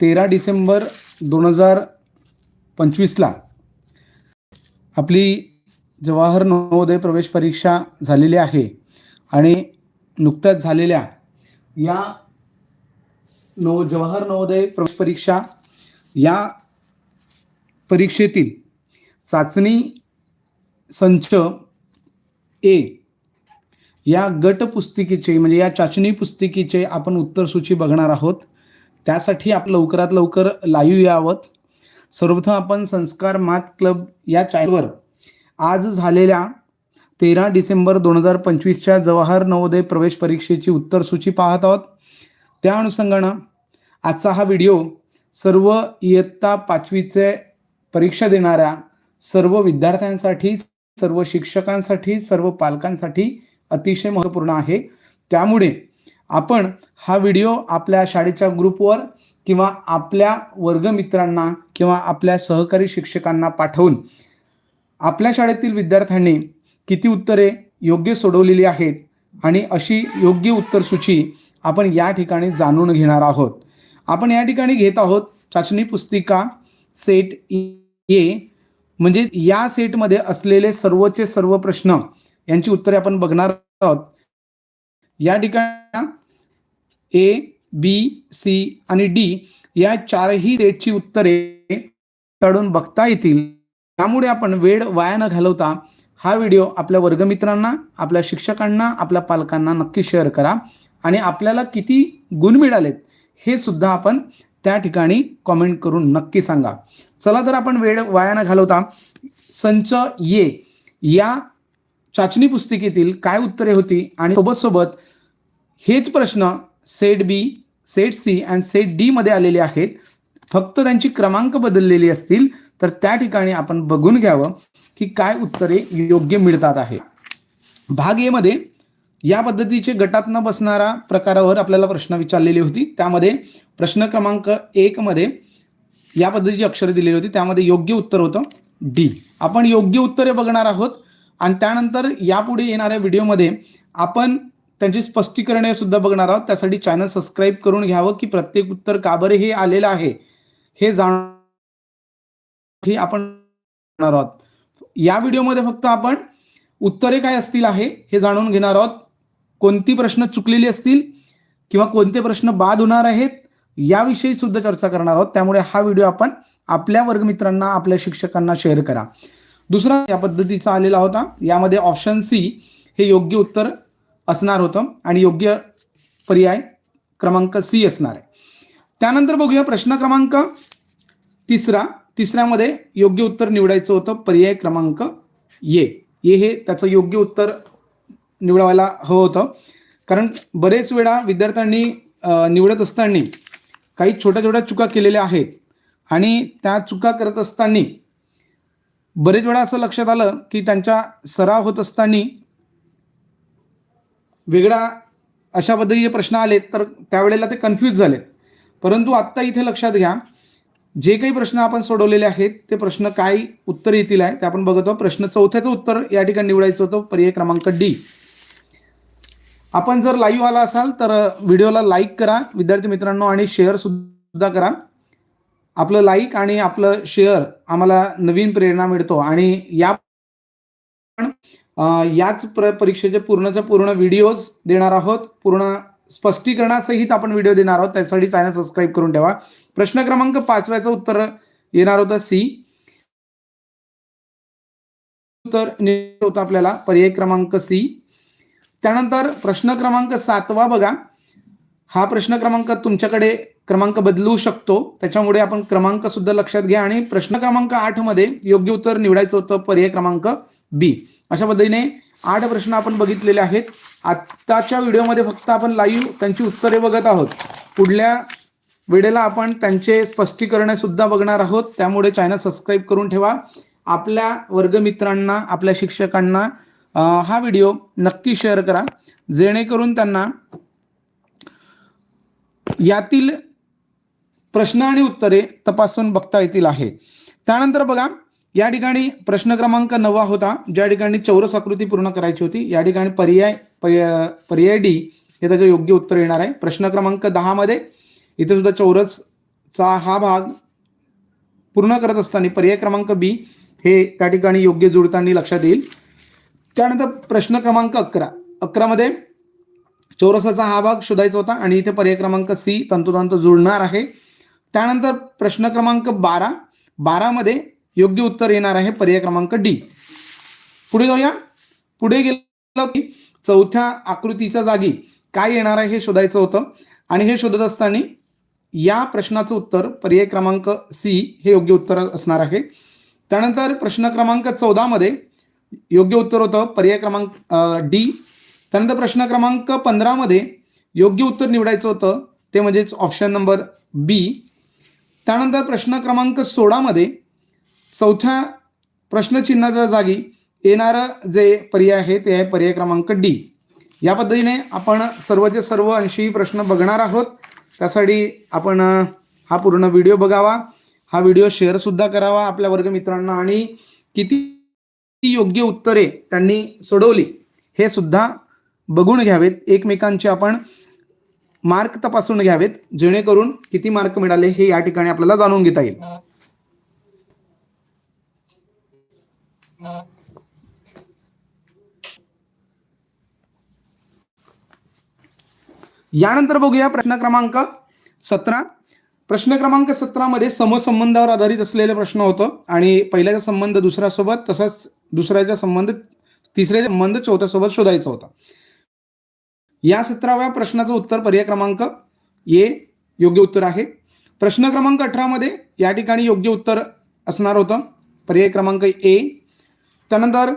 तेरा डिसेंबर दोन हजार पंचवीसला आपली जवाहर नवोदय प्रवेश परीक्षा झालेली आहे आणि नुकत्याच झालेल्या या नव जवाहर नवोदय प्रवेश परीक्षा या परीक्षेतील चाचणी संच ए या गट पुस्तिकेचे म्हणजे या चाचणी पुस्तिकेचे आपण उत्तरसूची बघणार आहोत. त्यासाठी आप लवकरात लवकर लाईव्ह यावं. सर्वप्रथम आपण संस्कार मात क्लब या चॅनलवर आज झालेल्या तेरा डिसेंबर दोन हजार पंचवीसच्या जवाहर नवोदय प्रवेश परीक्षेची उत्तरसूची पाहत आहोत. त्या अनुषंगानं आजचा हा व्हिडिओ सर्व इयत्ता पाचवीचे परीक्षा देणाऱ्या सर्व विद्यार्थ्यांसाठी सर्व शिक्षकांसाठी सर्व पालकांसाठी अतिशय महत्त्वपूर्ण आहे. त्यामुळे आपण हा व्हिडिओ आपल्या शाळेच्या ग्रुपवर किंवा आपल्या वर्गमित्रांना किंवा आपल्या सहकारी शिक्षकांना पाठवून आपल्या शाळेतील विद्यार्थ्यांनी किती उत्तरे योग्य सोडवलेली आहेत आणि अशी योग्य उत्तरसूची आपण या ठिकाणी जाणून घेणार आहोत. आपण या ठिकाणी घेत आहोत चाचणी पुस्तिका सेट ए म्हणजे या सेटमध्ये असलेले सर्वचे सर्व प्रश्न यांची उत्तरे आपण बघणार आहोत. या ठिकाणी ए बी सी आणि डी या चारही रेटची उत्तरे काढून बघता येतील. त्यामुळे आपण वेळ वाया न घालवता हा व्हिडिओ आपल्या वर्गमित्रांना आपल्या शिक्षकांना आपल्या पालकांना नक्की शेअर करा. आणि आपल्याला किती गुण मिळालेत हे सुद्धा आपण त्या ठिकाणी कॉमेंट करून नक्की सांगा. चला तर आपण वेळ वाया न घालवता संच ये या चाचणी पुस्तिकेतील काय उत्तरे होती आणि सोबत सोबत हेच प्रश्न set B set C and set D मध्ये आलेले आहेत. फक्त त्यांची क्रमांक बदललेली असतील तर त्या ठिकाणी आपण बघून घ्यावं की काय उत्तरे योग्य मिळतात आहे भाग ए मध्ये या पद्धतीचे गटात न बसणारा प्रकारावर आपल्याला प्रश्न विचारलेली होती. त्यामध्ये प्रश्न क्रमांक एक मध्ये या पद्धतीची अक्षरे दिलेली होती. त्यामध्ये योग्य उत्तर होतं डी आपण योग्य उत्तरे बघणार आहोत आणि त्यानंतर यापुढे येणाऱ्या व्हिडिओमध्ये आपण त्यांची स्पष्टीकरणे सुद्धा बघणार आहोत. त्यासाठी चॅनल सबस्क्राईब करून घ्यावं की प्रत्येक उत्तर का बरं हे आलेलं आहे हे जाण आपण आहोत. या व्हिडिओमध्ये फक्त आपण उत्तरे काय असतील आहे हे जाणून घेणार आहोत. कोणती प्रश्न चुकलेली असतील किंवा कोणते प्रश्न बाद होणार आहेत याविषयी सुद्धा चर्चा करणार आहोत. त्यामुळे हा व्हिडिओ आपण आपल्या वर्गमित्रांना आपल्या शिक्षकांना शेअर करा. दुसरा या पद्धतीचा आलेला होता. यामध्ये ऑप्शन सी हे योग्य उत्तर असणार होतं आणि योग्य पर्याय क्रमांक सी असणार आहे. त्यानंतर बघूया प्रश्न क्रमांक तिसरा. तिसऱ्यामध्ये योग्य उत्तर निवडायचं होतं पर्याय क्रमांक ये ये हे त्याचं योग्य उत्तर निवडावायला हवं होतं. कारण बरेच वेळा विद्यार्थ्यांनी निवडत असताना काही छोट्या छोट्या चुका केलेल्या आहेत आणि त्या चुका करत असताना बरेच वेळा असं लक्षात आलं की त्यांच्या सराव होत असताना वेगळा अशा पद्धतीचे प्रश्न आलेत तर त्यावेळेला ते कन्फ्यूज झालेत. परंतु आत्ता इथे लक्षात घ्या जे काही प्रश्न आपण सोडवलेले आहेत ते प्रश्न काय उत्तर येतील आहे ते आपण बघत आहोत. प्रश्न चौथ्याचं उत्तर या ठिकाणी निवडायचं होतं पर्याय क्रमांक डी. आपण जर लाईव्ह आला असाल तर व्हिडिओला लाईक करा विद्यार्थी मित्रांनो आणि शेअर सुद्धा करा. आपलं लाईक आणि आपलं शेअर आम्हाला नवीन प्रेरणा मिळतो. आणि या याच प्र परीक्षेचे पूर्णच्या पूर्ण व्हिडिओज देणार आहोत. पूर्ण स्पष्टीकरणासहित आपण व्हिडिओ देणार आहोत. त्यासाठी चॅनल सबस्क्राईब करून ठेवा. प्रश्न क्रमांक पाचव्याचं उत्तर येणार होतं सी. उत्तर होतं आपल्याला. पर्याय क्रमांक सी. त्यानंतर प्रश्न क्रमांक सातवा बघा. हा प्रश्न क्रमांक तुमच्याकडे क्रमांक बदलू शकतो. त्याच्यामुळे आपण क्रमांक सुद्धा लक्षात घ्या आणि प्रश्न क्रमांक आठमध्ये योग्य उत्तर निवडायचं होतं पर्याय क्रमांक बी. अशा पद्धतीने आठ प्रश्न आपण बघितलेले आहेत. आत्ताच्या व्हिडिओमध्ये फक्त आपण लाईव्ह त्यांची उत्तरे बघत आहोत. पुढल्या वेळेला आपण त्यांचे स्पष्टीकरणे सुद्धा बघणार आहोत. त्यामुळे चॅनल सबस्क्राईब करून ठेवा. आपल्या वर्गमित्रांना आपल्या शिक्षकांना हा व्हिडिओ नक्की शेअर करा. जेणेकरून त्यांना यातील प्रश्न आणि उत्तरे तपासून बघता येतील आहे. त्यानंतर बघा या ठिकाणी प्रश्न क्रमांक नवा होता ज्या ठिकाणी चौरस आकृती पूर्ण करायची होती या ठिकाणी पर्याय पर्याय डी हे त्याचं योग्य उत्तर येणार आहे. प्रश्न क्रमांक दहा मध्ये इथे सुद्धा चौरसचा हा भाग पूर्ण करत असताना पर्याय क्रमांक बी हे त्या ठिकाणी योग्य जुळताना लक्षात येईल. त्यानंतर प्रश्न क्रमांक अकरा अकरामध्ये चौरसाचा हा भाग शोधायचा होता आणि इथे पर्याय क्रमांक सी तंतोतंत जुळणार आहे. त्यानंतर प्रश्न क्रमांक बारा. बारामध्ये योग्य उत्तर येणार आहे पर्याय क्रमांक डी. पुढे जाऊया. पुढे गेलो की चौथ्या आकृतीच्या जागी काय येणार आहे हे शोधायचं होतं. आणि हे शोधत असताना या प्रश्नाचं उत्तर पर्याय क्रमांक सी हे योग्य उत्तर असणार आहे. त्यानंतर प्रश्न क्रमांक चौदामध्ये योग्य उत्तर होतं पर्याय क्रमांक डी. त्यानंतर प्रश्न क्रमांक पंधरामध्ये योग्य उत्तर निवडायचं होतं. ते म्हणजेच ऑप्शन नंबर बी. त्यानंतर प्रश्न क्रमांक सोळामध्ये चौथ्या प्रश्नचिन्हाच्या जागी येणारं जे पर्याय आहे ते आहे पर्याय क्रमांक डी. या पद्धतीने आपण सर्वचे सर्व ऐंशी प्रश्न बघणार आहोत त्यासाठी आपण हा पूर्ण व्हिडिओ बघावा. हा व्हिडिओ शेअरसुद्धा करावा आपल्या वर्गमित्रांना आणि किती योग्य उत्तरे त्यांनी सोडवली हे सुद्धा बघून घ्यावेत. एकमेकांचे आपण मार्क तपासून घ्यावेत जेणेकरून किती मार्क मिळाले हे या ठिकाणी आपल्याला जाणून घेता येईल. यानंतर बघूया प्रश्न क्रमांक सतरा. प्रश्न क्रमांक सतरामध्ये समसंबंधावर आधारित असलेले प्रश्न होतं आणि पहिल्याचा संबंध दुसऱ्यासोबत तसाच दुसऱ्याचा संबंध तिसऱ्याचा संबंध चौथ्यासोबत शोधायचा होता. या सतराव्या प्रश्नाचं उत्तर पर्याय क्रमांक ए योग्य उत्तर आहे. प्रश्न क्रमांक अठरामध्ये या ठिकाणी योग्य उत्तर असणार होतं. पर्याय क्रमांक ए. त्यानंतर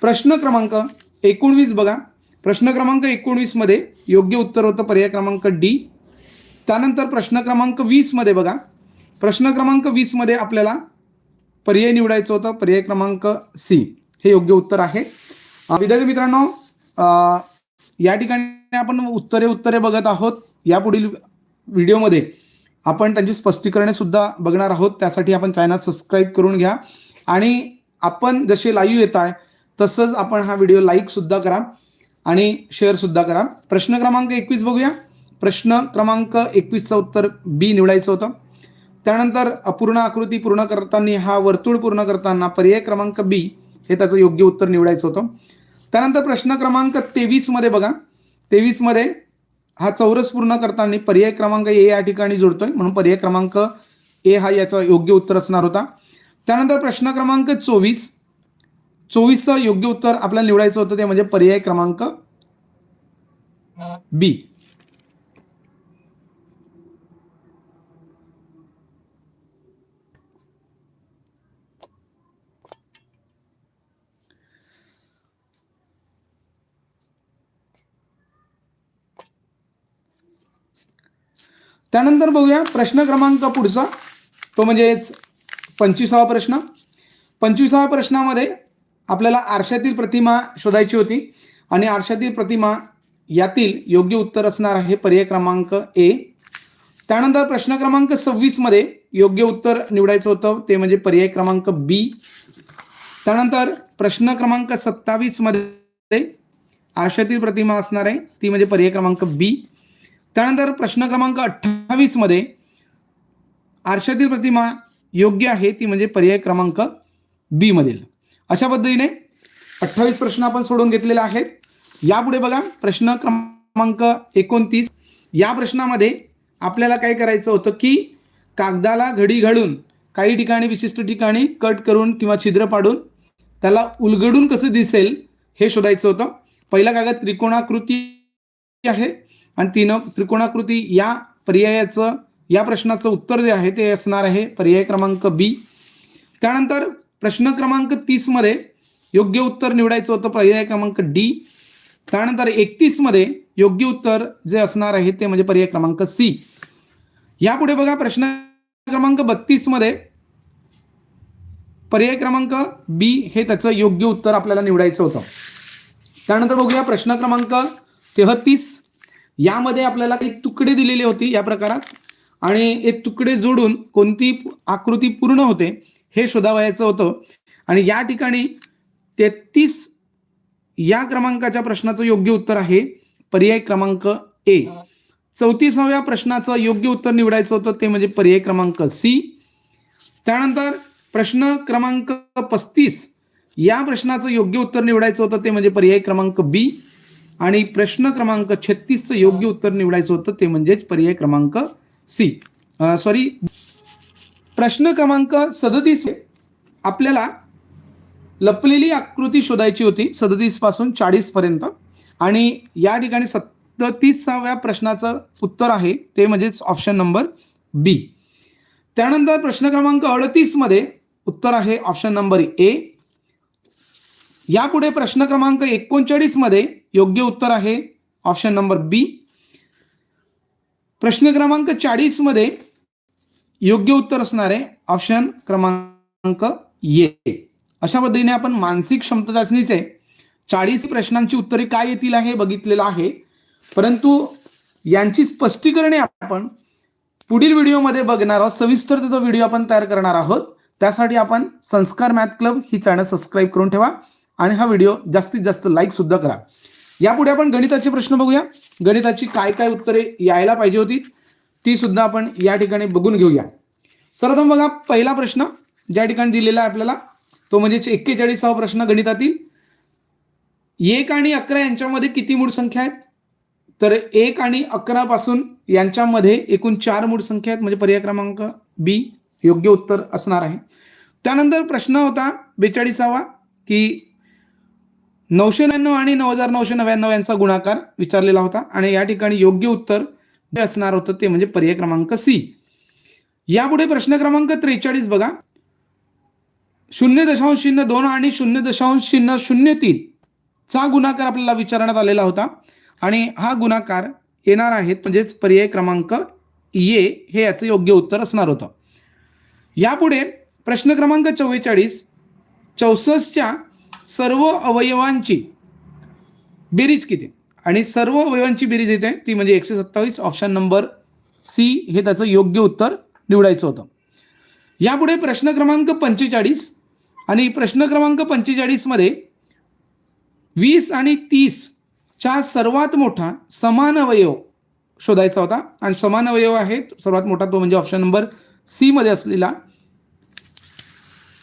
प्रश्न क्रमांक एकोणवीस बघा. प्रश्न क्रमांक एकोणवीसमध्ये योग्य उत्तर होतं पर्याय क्रमांक डी. त्यानंतर प्रश्न क्रमांक वीसमध्ये बघा. प्रश्न क्रमांक वीसमध्ये आपल्याला पर्याय निवडायचं होतं. पर्याय क्रमांक सी. हे योग्य उत्तर आहे. विद्यार्थी मित्रांनो या ठिकाणी आपण उत्तरे उत्तरे बघत आहोत. यापुढील व्हिडिओमध्ये आपण त्यांची स्पष्टीकरणे सुद्धा बघणार आहोत. त्यासाठी आपण चॅनल सबस्क्राईब करून घ्या. आणि आपण जसे लाईव्ह येत आहे तसंच आपण हा व्हिडिओ लाईक सुद्धा करा आणि शेअर सुद्धा करा. प्रश्न क्रमांक एकवीस बघूया. प्रश्न क्रमांक एकवीसचं उत्तर बी निवडायचं होतं. त्यानंतर अपूर्ण आकृती पूर्ण करताना हा वर्तुळ पूर्ण करताना पर्याय क्रमांक बी हे त्याचं योग्य उत्तर निवडायचं होतं. त्यानंतर प्रश्न क्रमांक तेवीसमध्ये बघा. तेवीसमध्ये हा चौरस पूर्ण करताना पर्याय क्रमांक ए या ठिकाणी जोडतोय. म्हणून पर्याय क्रमांक ए हा याचा योग्य उत्तर असणार होता. त्यानंतर प्रश्न क्रमांक चोवीस. चोवीसचं योग्य उत्तर आपल्याला निवडायचं होतं ते म्हणजे पर्याय क्रमांक बी. त्यानंतर बघूया प्रश्न क्रमांक पुढचा. तो म्हणजेच पंचवीसावा प्रश्न. पंचवीसाव्या प्रश्नामध्ये आपल्याला आरशातील प्रतिमा शोधायची होती आणि आरशातील प्रतिमा यातील योग्य उत्तर असणार आहे पर्याय क्रमांक ए. त्यानंतर प्रश्न क्रमांक सव्वीसमध्ये योग्य उत्तर निवडायचं होतं ते म्हणजे पर्याय क्रमांक बी. त्यानंतर प्रश्न क्रमांक सत्तावीसमध्ये आरशातील प्रतिमा असणार आहे ती म्हणजे पर्याय क्रमांक बी. त्यानंतर प्रश्न क्रमांक अठ्ठावीसमध्ये आरशातील प्रतिमा योग्य आहे ती म्हणजे पर्याय क्रमांक बी मधील. अशा पद्धतीने अठ्ठावीस प्रश्न आपण सोडून घेतलेले आहेत. यापुढे बघा प्रश्न क्रमांक एकोणतीस. या प्रश्नामध्ये आपल्याला काय करायचं होतं की कागदाला घडी घालून काही ठिकाणी विशिष्ट ठिकाणी कट करून किंवा छिद्र पाडून त्याला उलगडून कसं दिसेल हे शोधायचं होतं. पहिला कागद त्रिकोणाकृती आहे. आणि तीन त्रिकोणाकृती या पर्यायाचं या प्रश्नाचं उत्तर जे आहे ते असणार आहे पर्याय क्रमांक बी. त्यानंतर प्रश्न क्रमांक तीसमध्ये योग्य उत्तर निवडायचं होतं पर्याय क्रमांक डी. त्यानंतर एकतीसमध्ये योग्य उत्तर जे असणार आहे ते म्हणजे पर्याय क्रमांक सी. यापुढे बघा प्रश्न क्रमांक बत्तीसमध्ये पर्याय क्रमांक बी हे त्याचं योग्य उत्तर आपल्याला निवडायचं होतं. त्यानंतर बघूया प्रश्न क्रमांक तेहतीस. यामध्ये आपल्याला काही तुकडे दिलेले होते या प्रकारात. आणि हे तुकडे जोडून कोणती आकृती पूर्ण होते हे शोधावयाचं होतं. आणि या ठिकाणी तेहतीस या क्रमांकाच्या प्रश्नाचं योग्य उत्तर आहे. पर्याय क्रमांक ए. चौतीसाव्या प्रश्नाचं योग्य उत्तर निवडायचं होतं ते म्हणजे पर्याय क्रमांक सी. त्यानंतर प्रश्न क्रमांक पस्तीस. या प्रश्नाचं योग्य उत्तर निवडायचं होतं ते म्हणजे पर्याय क्रमांक बी. आणि प्रश्न क्रमांक छत्तीसचं योग्य उत्तर निवडायचं होतं ते म्हणजेच पर्याय क्रमांक सी. सॉरी प्रश्न क्रमांक सदतीस. आपल्याला लपलेली आकृती शोधायची होती सदतीसपासून चाळीस पर्यंत आणि या ठिकाणी सत्तीसाव्या प्रश्नाचं उत्तर आहे ते म्हणजेच ऑप्शन नंबर बी त्यानंतर प्रश्न क्रमांक अडतीसमध्ये उत्तर आहे ऑप्शन नंबर ए यापुढे प्रश्न क्रमांक एकोणचाळीसमध्ये योग्य उत्तर आहे. ऑप्शन नंबर बी प्रश्न क्रमांक चाळीसमध्ये योग्य उत्तर असणार आहे. ऑप्शन क्रमांक ए अशा पद्धतीने आपण मानसिक क्षमता चाचणीचे चाळीस प्रश्नांची उत्तरे काय येतील हे बघितलेलं आहे. परंतु यांची स्पष्टीकरणे आपण पुढील व्हिडिओमध्ये बघणार आहोत. सविस्तर त्याचा व्हिडिओ आपण तयार करणार आहोत. त्यासाठी आपण संस्कार मॅथ क्लब ही चॅनल सबस्क्राईब करून ठेवा आणि हा व्हिडिओ जास्तीत जास्त लाईक सुद्धा करा. यापुढे आपण गणिताचे प्रश्न बघूया. गणिताची काय काय उत्तरे यायला पाहिजे होती ती सुद्धा आपण या ठिकाणी बघून घेऊया. सर्वप्रथम बघा पहिला प्रश्न ज्या ठिकाणी दिलेला आहे आपल्याला तो म्हणजे एक्केचाळीसावा प्रश्न गणितातील. एक आणि अकरा यांच्यामध्ये किती मूळ संख्या आहेत? तर एक आणि अकरा पासून यांच्यामध्ये एकूण चार मूळ संख्या आहेत म्हणजे पर्याय क्रमांक बी योग्य उत्तर असणार आहे. त्यानंतर प्रश्न होता बेचाळीसावा की नऊशे नव्याण्णव आणि नऊ हजार नऊशे नव्याण्णव यांचा गुणाकार विचारलेला होता आणि या ठिकाणी योग्य उत्तर जे असणार होतं ते म्हणजे पर्याय क्रमांक सी. यापुढे प्रश्न क्रमांक त्रेचाळीस बघा. शून्य दशांश शून्य दोन आणि शून्य दशांश शून्य शून्य तीन चा गुणाकार आपल्याला विचारण्यात आलेला होता. आणि हा गुणाकार येणार आहेत म्हणजेच पर्याय क्रमांक ये हे याचं योग्य उत्तर असणार होतं. यापुढे प्रश्न क्रमांक चव्वेचाळीस चौसष्टच्या सर्व अवयवांची बेरीज किती? आणि सर्व अवयवांची बेरीज येते ती म्हणजे एकशे सत्तावीस ऑप्शन नंबर सी हे त्याचं योग्य उत्तर निवडायचं होतं. यापुढे प्रश्न क्रमांक पंचेचाळीस आणि प्रश्न क्रमांक पंचेचाळीसमध्ये वीस आणि तीसच्या सर्वात मोठा समान अवयव शोधायचा होता. आणि समान अवयव आहे सर्वात मोठा तो म्हणजे ऑप्शन नंबर सी मध्ये असलेला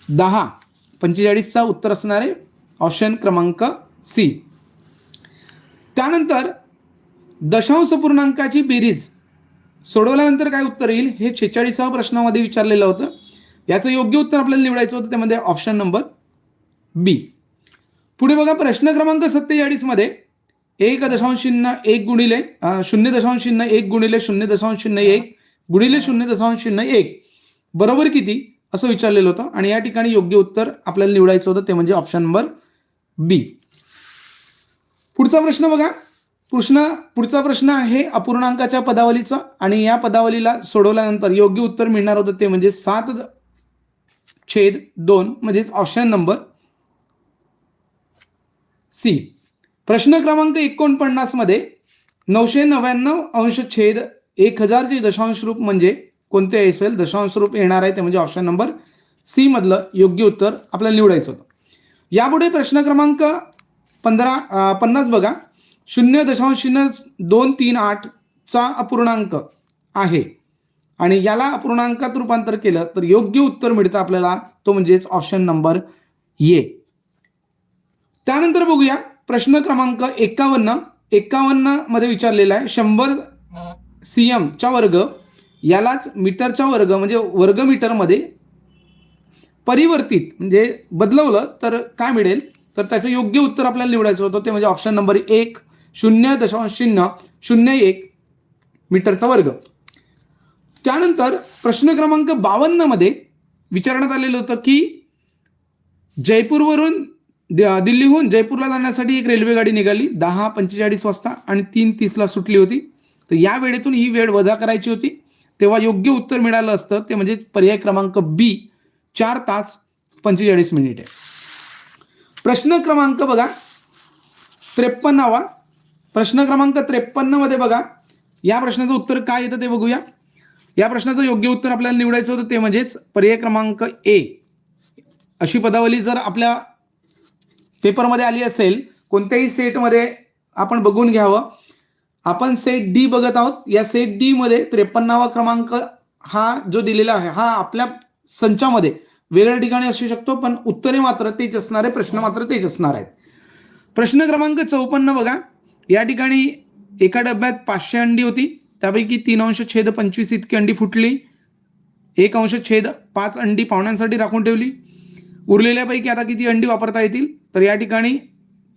दहा. पंचेचाळीसचा उत्तर असणार आहे ऑप्शन क्रमांक सी. त्यानंतर दशांश पूर्णांकाची बेरीज सोडवल्यानंतर काय उत्तर येईल? हे छेचाळीसाव्या प्रश्नामध्ये विचारलेलं होतं. याचं योग्य उत्तर आपल्याला निवडायचं होतं त्यामध्ये ऑप्शन नंबर बी. पुढे बघा प्रश्न क्रमांक सत्तेचाळीसमध्ये एक दशांश शून्य एक गुणिले शून्य दशांश शून्य एक गुणिले शून्य दशांश शून्य एक गुणिले शून्य दशांश शून्य एक. बरोबर किती? असं विचारलेलं होतं. आणि या ठिकाणी योग्य उत्तर आपल्याला निवडायचं होतं ते म्हणजे ऑप्शन नंबर बी. पुढचा प्रश्न बघा. प्रश्न पुढचा प्रश्न आहे अपूर्णांकाच्या पदावलीचा आणि या पदावलीला सोडवल्यानंतर योग्य उत्तर मिळणार होतं ते म्हणजे सात छेद दोन म्हणजेच ऑप्शन नंबर सी. प्रश्न क्रमांक एकोणपन्नासमध्ये नऊशे नव्याण्णव अंश छेद एक हजारचे दशांश रूप म्हणजे कोणते असेल? दशांश रूप येणार आहे ते म्हणजे ऑप्शन नंबर सी मधलं योग्य उत्तर आपल्याला निवडायचं होतं. यापुढे प्रश्न क्रमांक पंधरा पन्नास बघा. शून्य दशांश शून्य दोन तीन आठचा अपूर्णांक आहे. आणि याला अपूर्णांकात रूपांतर केलं तर योग्य उत्तर मिळतं आपल्याला. तो म्हणजेच ऑप्शन नंबर ए त्यानंतर बघूया. प्रश्न क्रमांक एकावन्न. एकावन्नमध्ये विचारलेला आहे. शंभर सीएमचा चा वर्ग. यालाच मीटरचा वर्ग म्हणजे वर्ग मीटरमध्ये परिवर्तित म्हणजे बदलवलं तर काय मिळेल? तर त्याचं योग्य उत्तर आपल्याला निवडायचं होतं. ते म्हणजे ऑप्शन नंबर एक शून्य दशांश शून्य शून्य एक मीटरचा वर्ग. त्यानंतर प्रश्न क्रमांक बावन्नमध्ये विचारण्यात आलेलं होतं की जयपूरवरून द- दिल्लीहून जयपूरला जाण्यासाठी एक रेल्वेगाडी निघाली. दहा पंचेचाळीस वाजता आणि तीन तीसला सुटली होती. तर या वेळेतून ही वेळ वजा करायची होती. तेव्हा योग्य उत्तर मिळालं असतं. ते म्हणजे पर्याय क्रमांक बी. चार तास पंचेचाळीस मिनिटे. प्रश्न क्रमांक बघा. त्रेपन्नावा. प्रश्न क्रमांक त्रेपन्नमध्ये बघा. या प्रश्नाचं उत्तर काय येतं ते बघूया. या प्रश्नाचं योग्य उत्तर आपल्याला निवडायचं होतं ते म्हणजेच पर्याय क्रमांक ए. अशी पदावली जर आपल्या पेपरमध्ये आली असेल कोणत्याही सेटमध्ये आपण बघून घ्यावं. आपण सेट डी बघत आहोत. या सेट डी मध्ये त्रेपन्नावा क्रमांक हा जो दिलेला आहे हा आपल्या संचामध्ये. वेगळ्या ठिकाणी असू शकतो पण उत्तरे मात्र तेच असणार आहे प्रश्न मात्र तेच असणार आहेत. प्रश्न क्रमांक चौपन्न बघा. या ठिकाणी एका डब्यात पाचशे अंडी होती. त्यापैकी तीन अंश छेद पंचवीस इतकी अंडी फुटली. एक अंश छेद पाच अंडी पाहुण्यांसाठी राखून ठेवली. उरलेल्यापैकी आता किती अंडी वापरता येतील? तर या ठिकाणी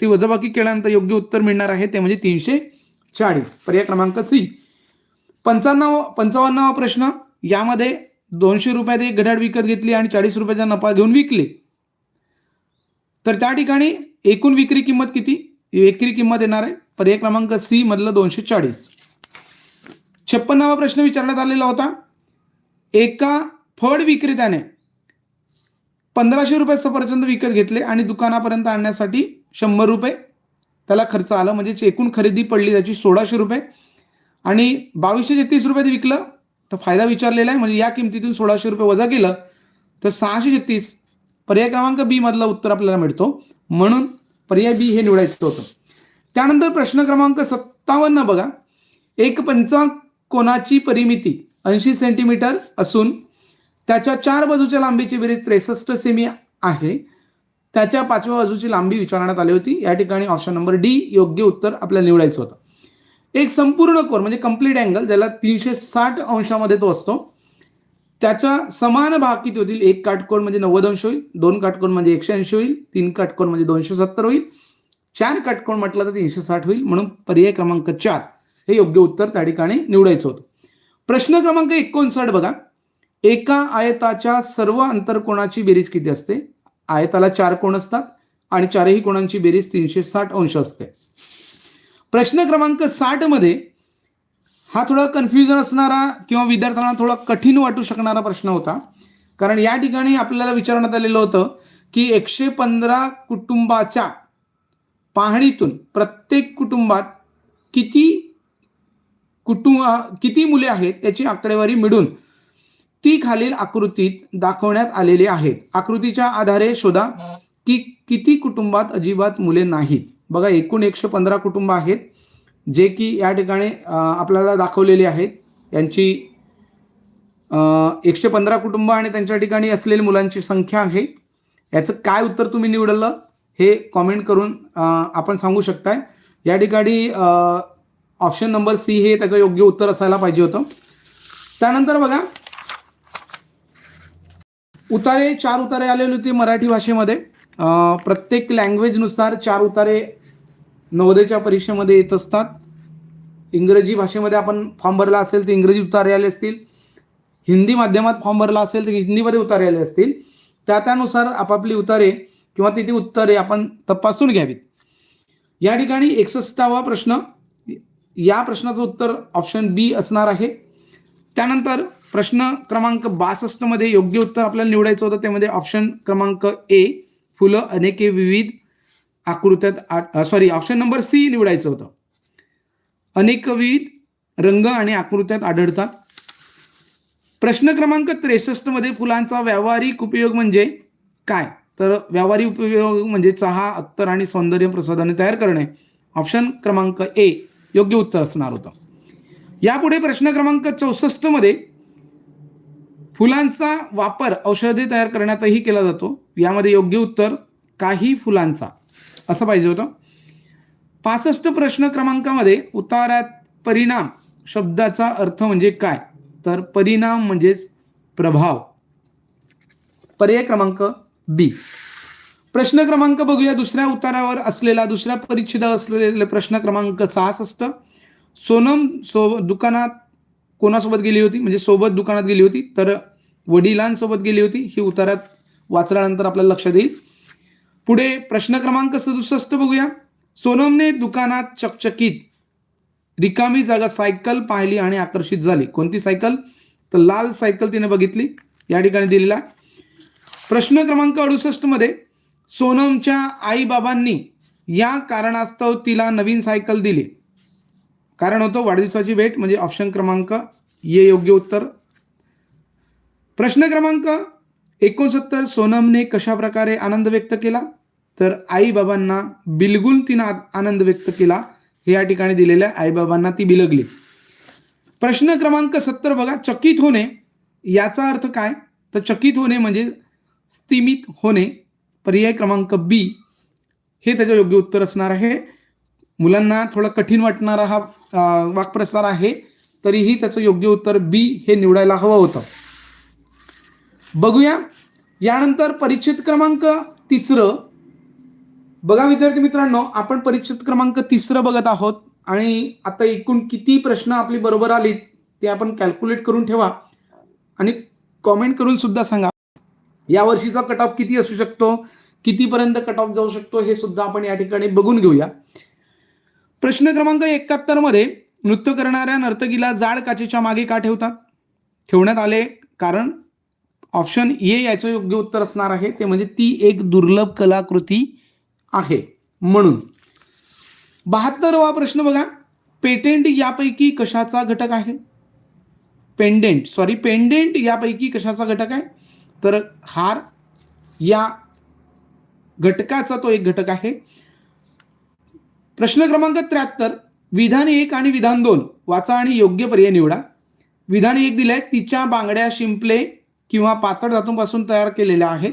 ती वजबाकी केल्यानंतर योग्य उत्तर मिळणार आहे. ते म्हणजे तीनशे चाळीस. पर्याय क्रमांक सी. पंचावन्न पंचावन्नावा प्रश्न. यामध्ये दोनशे रुपयात एक घड्याळ विकत घेतली आणि चाळीस रुपयाचा नफा घेऊन विकले. तर त्या ठिकाणी एकूण विक्री किंमत किती? विक्री किंमत येणार आहे. पर्याय क्रमांक सी मधलं दोनशे चाळीस. छप्पन्नावा प्रश्न विचारण्यात आलेला होता. एका फळ विक्रेत्याने पंधराशे रुपये सफरचंद विकत घेतले आणि दुकानापर्यंत आणण्यासाठी शंभर रुपये. त्याला खर्च आला. म्हणजे एकूण खरेदी पडली त्याची सोळाशे रुपये. आणि बावीसशे छत्तीस रुपये ते विकलं. तर फायदा विचारलेला आहे. म्हणजे या किमतीतून सोळाशे रुपये वजा केलं तर सहाशे छत्तीस पर्याय क्रमांक बी मधलं उत्तर आपल्याला मिळतो. म्हणून पर्याय बी हे निवडायचं होतं. त्यानंतर प्रश्न क्रमांक सत्तावन्न बघा. एक पंचकोनाची परिमिती ऐंशी सेंटीमीटर असून त्याच्या चार बाजूच्या लांबीची बेरीज त्रेसष्ट सेमी आहे. त्याच्या पाचव्या बाजूची लांबी विचारण्यात आली होती. या ठिकाणी ऑप्शन नंबर डी योग्य उत्तर आपल्याला निवडायचं होतं. एक संपूर्ण कोर म्हणजे कंप्लीट अँगल ज्याला तीनशे साठ अंशामध्ये तो असतो. त्याचा समान भाग किती होतील? एक काटकोण म्हणजे नव्वद अंश होईल दोन काटकोण म्हणजे एकशे ऐंशी होईल तीन काटकोण म्हणजे दोनशे सत्तर होईल चार काटकोण म्हटलं तर तीनशे साठ होईल म्हणून पर्याय क्रमांक चार हे योग्य उत्तर त्या ठिकाणी निवडायचं होतं. प्रश्न क्रमांक एकोणसाठ बघा. एका आयताच्या सर्व अंतरकोणाची बेरीज किती असते? आयताला चार कोण असतात आणि चारही कोणांची बेरीज तीनशे साठ अंश असते. प्रश्न क्रमांक साठमध्ये हा थोडा कन्फ्युजन असणारा किंवा विद्यार्थ्यांना थोडा कठीण वाटू शकणारा प्रश्न होता. कारण या ठिकाणी आपल्याला विचारण्यात आलेलं होतं की एकशे पंधरा कुटुंबाच्या पाहणीतून प्रत्येक कुटुंबात किती कुटुंब किती मुले आहेत याची आकडेवारी मिळून ती खालील आकृतीत दाखवण्यात आलेली आहेत आकृतीच्या आधारे शोधा की किती कुटुंबात अजिबात मुले नाहीत. बघा एकूण एकशे पंधरा कुटुंब आहेत जे की या ठिकाणी आपल्याला दाखवलेले आहेत. यांची एकशे पंधरा कुटुंब आणि त्यांच्या ठिकाणी असलेल्या मुलांची संख्या आहे. याचं काय उत्तर तुम्ही निवडलं हे कॉमेंट करून आपण सांगू शकताय. या ठिकाणी ऑप्शन नंबर सी हे त्याचं योग्य उत्तर असायला पाहिजे होतं. त्यानंतर बघा उतारे चार उतारे आलेले होते मराठी भाषेमध्ये. प्रत्येक लँग्वेजनुसार चार उतारे नवोदयच्या परीक्षेमध्ये येत असतात. इंग्रजी भाषेमध्ये आपण फॉर्म भरला असेल तर इंग्रजी उतारे आले असतील. हिंदी माध्यमात फॉर्म भरला असेल तर हिंदीमध्ये उतारे आले असतील. त्या त्यानुसार आपापली उतारे किंवा तिथे उत्तरे आपण तपासून घ्यावीत. या ठिकाणी एकसष्टावा प्रश्न. या प्रश्नाचं उत्तर ऑप्शन बी असणार आहे. त्यानंतर प्रश्न क्रमांक बासष्टमध्ये योग्य उत्तर आपल्याला निवडायचं होतं त्यामध्ये ऑप्शन क्रमांक ए फुलं अनेके विविध आकृत्यात सॉरी ऑप्शन नंबर सी निवडायचं होतं. अनेकविध रंग आणि आकृत्यात आढळतात. प्रश्न क्रमांक त्रेसष्टमध्ये फुलांचा व्यावहारिक उपयोग म्हणजे काय? तर व्यावहारिक उपयोग म्हणजे चहा अत्तर आणि सौंदर्य प्रसाधने तयार करणे. ऑप्शन क्रमांक ए योग्य उत्तर असणार होतं. यापुढे प्रश्न क्रमांक चौसष्टमध्ये फुलांचा वापर औषधे तयार करण्यातही केला जातो. यामध्ये योग्य उत्तर काही फुलांचा. असं पाहिजे होतं. पासष्ट प्रश्न क्रमांकामध्ये उतारात परिणाम शब्दाचा अर्थ म्हणजे काय? तर परिणाम म्हणजेच प्रभाव. पर्याय क्रमांक बी प्रश्न क्रमांक बघूया. दुसऱ्या उतारावर असलेला दुसऱ्या परिच्छेदावर असलेले प्रश्न क्रमांक सहासष्ट. सोनम सो दुकानात कोणासोबत गेली होती? म्हणजे सोबत दुकानात गेली होती. तर वडिलांसोबत गेली होती. ही उतारात वाचल्यानंतर आपल्याला लक्षात येईल पुढे प्रश्न क्रमांक सदुसष्ट बघूया. सोनमने दुकानात चकचकीत रिकामी जागा सायकल पाहिली आणि आकर्षित झाली. कोणती सायकल? तर लाल सायकल तिने बघितली. या ठिकाणी दिलेला. प्रश्न क्रमांक अडुसष्टमध्ये सोनमच्या आईबाबांनी या कारणास्तव तिला नवीन सायकल दिली. कारण होतं वाढदिवसाची भेट म्हणजे ऑप्शन क्रमांक ये योग्य उत्तर. प्रश्न क्रमांक एकोणसत्तर सोनमने कशा प्रकारे आनंद व्यक्त केला? तर आई बाबांना बिलगुल तिनं आ- आनंद व्यक्त केला. हे या ठिकाणी दिलेल्या आईबाबांना ती बिलगली. प्रश्न क्रमांक सत्तर बघा. चकित होणे याचा अर्थ काय? तर चकित होणे म्हणजे स्तिमित होणे. पर्याय क्रमांक बी हे त्याचं योग्य उत्तर असणार आहे. मुलांना थोडा कठीण वाटणारा हा वाक्प्रसार आहे. तरीही त्याचं योग्य उत्तर बी हे निवडायला हवं होतं. बघूया. यानंतर परिच्छेद क्रमांक तिसरं. बघा विद्यार्थी मित्रांनो आपण परीक्षेत क्रमांक तिसरं बघत आहोत आणि आता एकूण किती प्रश्न आपली बरोबर आलीत ते आपण कॅल्क्युलेट करून ठेवा. आणि कॉमेंट करून सुद्धा सांगा. या वर्षीचा कट ऑफ किती असू शकतो? कितीपर्यंत कट ऑफ जाऊ शकतो? हे सुद्धा आपण या ठिकाणी बघून घेऊया. प्रश्न क्रमांक एकाहत्तरमध्ये नृत्य करणाऱ्या नर्तकीला जाड काचेच्या मागे का ठेवतात? ठेवण्यात आले कारण ऑप्शन ए याचं योग्य उत्तर असणार आहे. ते म्हणजे ती एक दुर्लभ कलाकृती आहे. म्हणून बहात्तरवा प्रश्न बघा. पेटेंट यापैकी कशाचा घटक आहे? पेंडेंट सॉरी पेंडेंट यापैकी कशाचा घटक आहे? तर हार या घटकाचा तो एक घटक आहे. प्रश्न क्रमांक त्र्याहत्तर विधान एक आणि विधान दोन. वाचा आणि योग्य पर्याय निवडा. विधान एक दिलंय तिच्या बांगड्या शिंपले किंवा पातळ धातूंपासून तयार केलेल्या आहेत.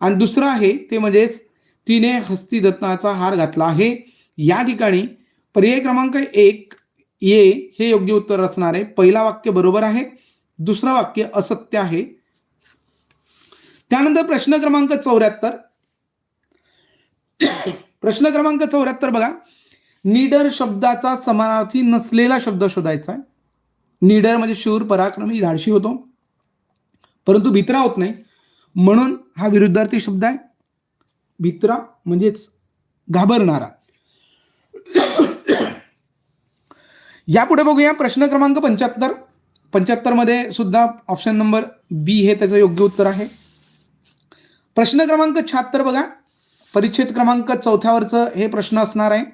आणि दुसरं आहे ते म्हणजेच तिने हस्तिदत्ताचा हार घातला आहे. या ठिकाणी पर्याय क्रमांक एक ये हे योग्य उत्तर असणार आहे पहिला वाक्य बरोबर आहे. दुसरं वाक्य असत्य आहे. त्यानंतर प्रश्न क्रमांक चौऱ्याहत्तर. प्रश्न क्रमांक चौऱ्याहत्तर बघा. निडर शब्दाचा समानार्थी नसलेला शब्द शोधायचा आहे. निडर म्हणजे शूर पराक्रमी धाडशी होतो. परंतु भित्रा होत नाही. म्हणून हा विरुद्धार्थी शब्द आहे. भित्रा म्हणजेच घाबरणारा. यापुढे बघूया प्रश्न क्रमांक पंच्याहत्तर. पंच्याहत्तरमध्ये सुद्धा ऑप्शन नंबर बी हे त्याचं योग्य उत्तर आहे. प्रश्न क्रमांक शहात्तर बघा. परिच्छेद क्रमांक चौथ्यावरचं हे प्रश्न असणार आहे.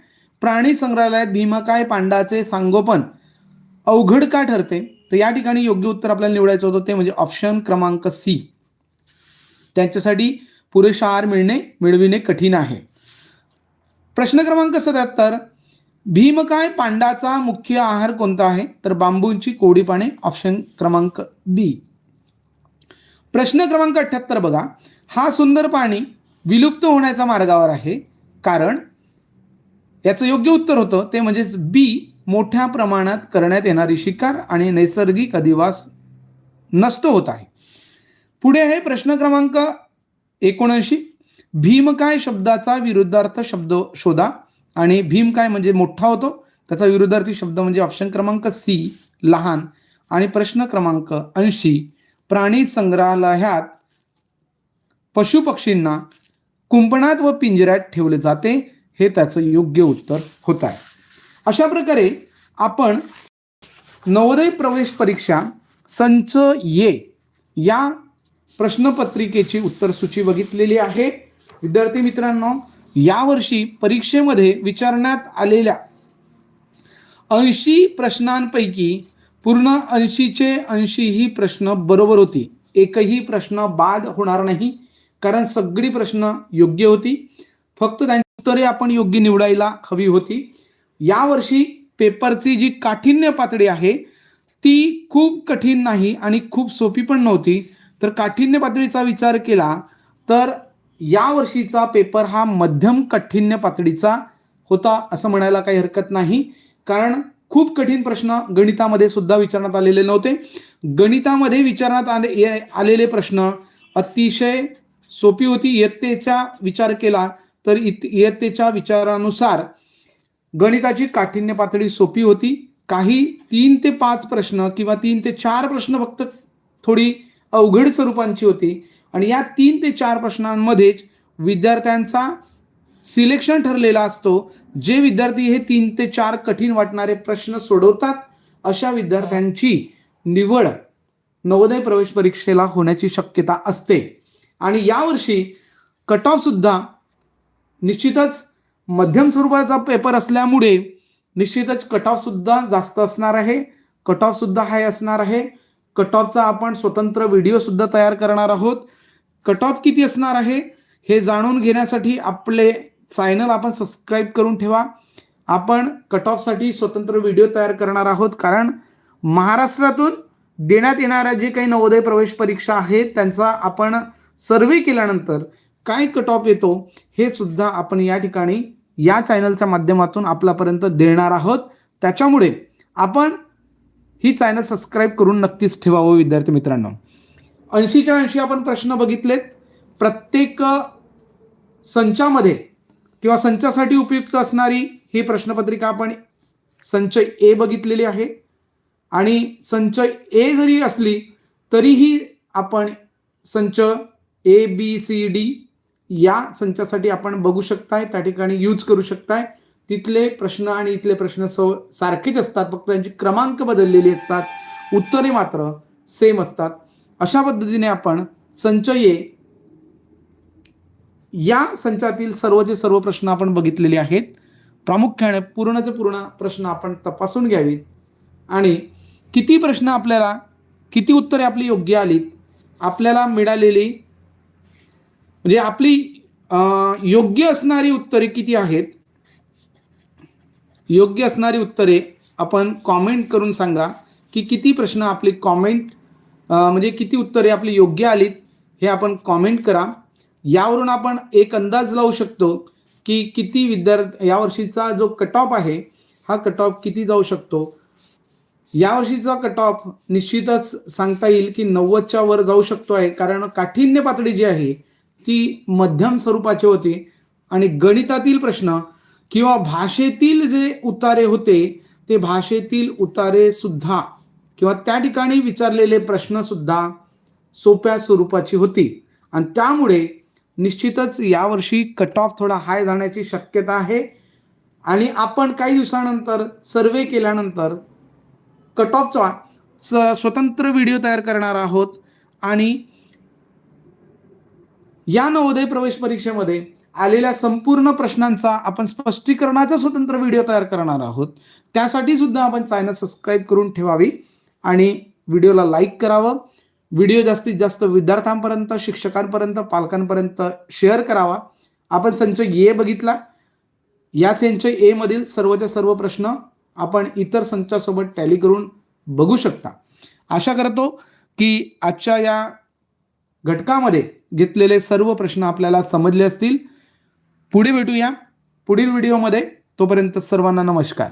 प्राणी संग्रहालयात भीमकाय पांडाचे सांगोपन अवघड का ठरते? तर या ठिकाणी योग्य उत्तर आपल्याला निवडायचं होतं ते म्हणजे ऑप्शन क्रमांक सी त्यांच्यासाठी पुरेशा आहार मिळणे मिळविणे कठीण आहे. प्रश्न क्रमांक सत्याहत्तर. भीमकाय पांडाचा मुख्य आहार कोणता आहे? तर बांबूंची कोडी पाने ऑप्शन क्रमांक बी प्रश्न क्रमांक अठ्याहत्तर बघा. हा सुंदर पाणी विलुप्त होण्याच्या मार्गावर आहे. कारण याचं योग्य उत्तर होतं ते म्हणजेच बी मोठ्या प्रमाणात करण्यात येणारी शिकार आणि नैसर्गिक अधिवास नष्ट होत आहे. पुढे आहे प्रश्न क्रमांक एकोणऐंशी. भीमकाय शब्दाचा विरुद्धार्थ शब्द शोधा आणि भीमकाय म्हणजे मोठा होतो? त्याचा विरुद्धार्थी शब्द म्हणजे ऑप्शन क्रमांक सी लहान. आणि प्रश्न क्रमांक ऐंशी प्राणी संग्रहालयात पशुपक्षींना कुंपणात व पिंजऱ्यात ठेवले जाते हे त्याचं योग्य उत्तर होत आहे. अशा प्रकारे आपण नवोदय प्रवेश परीक्षा संच ये या प्रश्नपत्रिकेची उत्तरसूची बघितलेली आहे. विद्यार्थी मित्रांनो यावर्षी परीक्षेमध्ये विचारण्यात आलेल्या ऐंशी प्रश्नांपैकी पूर्ण ऐंशीचे ऐंशी ही प्रश्न बरोबर होती. एकही प्रश्न बाद होणार नाही कारण सगळी प्रश्न योग्य होती. फक्त त्यांची उत्तरे आपण योग्य निवडायला हवी होती. यावर्षी पेपरची जी काठिण्य पातळी आहे ती खूप कठीण नाही आणि खूप सोपी पण नव्हती. तर काठिण्य पातळीचा विचार केला तर या वर्षीचा पेपर हा मध्यम काठिण्य पातळीचा होता असं म्हणायला काही हरकत नाही. कारण खूप कठीण प्रश्न गणितामध्ये सुद्धा विचारण्यात आलेले नव्हते. गणितामध्ये विचारण्यात आले ये- आलेले प्रश्न अतिशय सोपी होती. इयत्तेचा विचार केला तर इयत्तेच्या विचारानुसार गणिताची काठिण्य पातळी सोपी होती. काही तीन ते पाच प्रश्न किंवा तीन ते चार प्रश्न फक्त थोडी अवघड स्वरूपांची होती. आणि या तीन ते चार प्रश्नांमध्येच विद्यार्थ्यांचा सिलेक्शन ठरलेला असतो. जे विद्यार्थी हे तीन ते चार कठीण वाटणारे प्रश्न सोडवतात अशा विद्यार्थ्यांची निवड नवोदय प्रवेश परीक्षेला होण्याची शक्यता असते. आणि यावर्षी कट ऑफ सुद्धा निश्चितच मध्यम स्वरूपाचा पेपर असल्यामुळे निश्चितच कट ऑफ सुद्धा जास्त असणार आहे. कट ऑफ सुद्धा हाय असणार आहे. कट ऑफचा आपण स्वतंत्र व्हिडिओ सुद्धा तयार करणार आहोत. कट ऑफ किती असणार आहे? हे जाणून घेण्यासाठी आपले चॅनल आपण सबस्क्राईब करून ठेवा. आपण कट ऑफसाठी स्वतंत्र व्हिडिओ तयार करणार आहोत कारण महाराष्ट्रातून देण्यात येणाऱ्या जे काही नवोदय प्रवेश परीक्षा आहेत त्यांचा आपण सर्वे केल्यानंतर काय कट ऑफ येतो हे सुद्धा आपण या ठिकाणी या चॅनलच्या माध्यमातून आपल्यापर्यंत देणार आहोत. त्याच्यामुळे आपण ही चॅनल सबस्क्राईब करून नक्कीच ठेवावं विद्यार्थी मित्रांनो. ऐंशीच्या ऐंशी आपण प्रश्न बघितलेत. प्रत्येक संचामध्ये किंवा संचासाठी उपयुक्त असणारी ही प्रश्नपत्रिका आपण संच ए बघितलेली आहे. आणि संच ए जरी असली तरीही आपण संच ए बी सी डी या संचासाठी आपण बघू शकताय. त्या ठिकाणी यूज करू शकताय. तिथले प्रश्न आणि इथले प्रश्न सव सारखेच असतात. फक्त त्यांची क्रमांक बदललेली असतात. उत्तरे मात्र सेम असतात. अशा पद्धतीने आपण संचये या संचातील सर्वचे सर्व प्रश्न आपण बघितलेले आहेत. प्रामुख्याने पूर्णचे पूर्ण प्रश्न आपण तपासून घ्यावीत आणि किती प्रश्न आपल्याला किती उत्तरे आपली योग्य आलीत आपल्याला मिळालेली म्हणजे आपली योग्य असणारी उत्तरे किती आहेत योग्य असणारी उत्तरे आपण कॉमेंट करून सांगा की किती प्रश्न आपली कॉमेंट म्हणजे किती उत्तरे आपली योग्य आलीत हे आपण कॉमेंट करा. यावरून आपण एक अंदाज लावू शकतो की किती विद्यार्थी यावर्षीचा जो कट ऑफ आहे हा कट ऑफ किती जाऊ शकतो? यावर्षीचा कट ऑफ निश्चितच सांगता येईल की नव्वदच्या वर जाऊ शकतो आहे कारण काठिण्य पातळी जी आहे ती मध्यम स्वरूपाची होती. आणि गणितातील प्रश्न किंवा भाषेतील जे उतारे होते ते भाषेतील उतारे सुद्धा किंवा त्या ठिकाणी विचारलेले प्रश्न सुद्धा सोप्या स्वरूपाची होती. आणि त्यामुळे निश्चितच यावर्षी कट ऑफ थोडा हाय जाण्याची शक्यता आहे. आणि आपण काही दिवसानंतर सर्वे केल्यानंतर कट ऑफचा स स्वतंत्र व्हिडिओ तयार करणार आहोत. आणि या नवोदय प्रवेश परीक्षेमध्ये आलेल्या संपूर्ण प्रश्नांचा आपण स्पष्टीकरणाचा स्वतंत्र व्हिडिओ तयार करणार आहोत. त्यासाठी सुद्धा आपण चॅनल सबस्क्राईब करून ठेवावी आणि व्हिडिओला लाईक करावं. व्हिडिओ जास्तीत जास्त विद्यार्थ्यांपर्यंत शिक्षकांपर्यंत पालकांपर्यंत शेअर करावा. आपण संच ए बघितला. या संच ए मधील सर्वच्या सर्व प्रश्न आपण इतर संचासोबत टॅली करून बघू शकता. आशा करतो की आजच्या या घटकामध्ये घेतलेले सर्व प्रश्न आपल्याला समजले असतील. पुढे भेटूया पुढील व्हिडिओमध्ये. तोपर्यंत सर्वांना नमस्कार.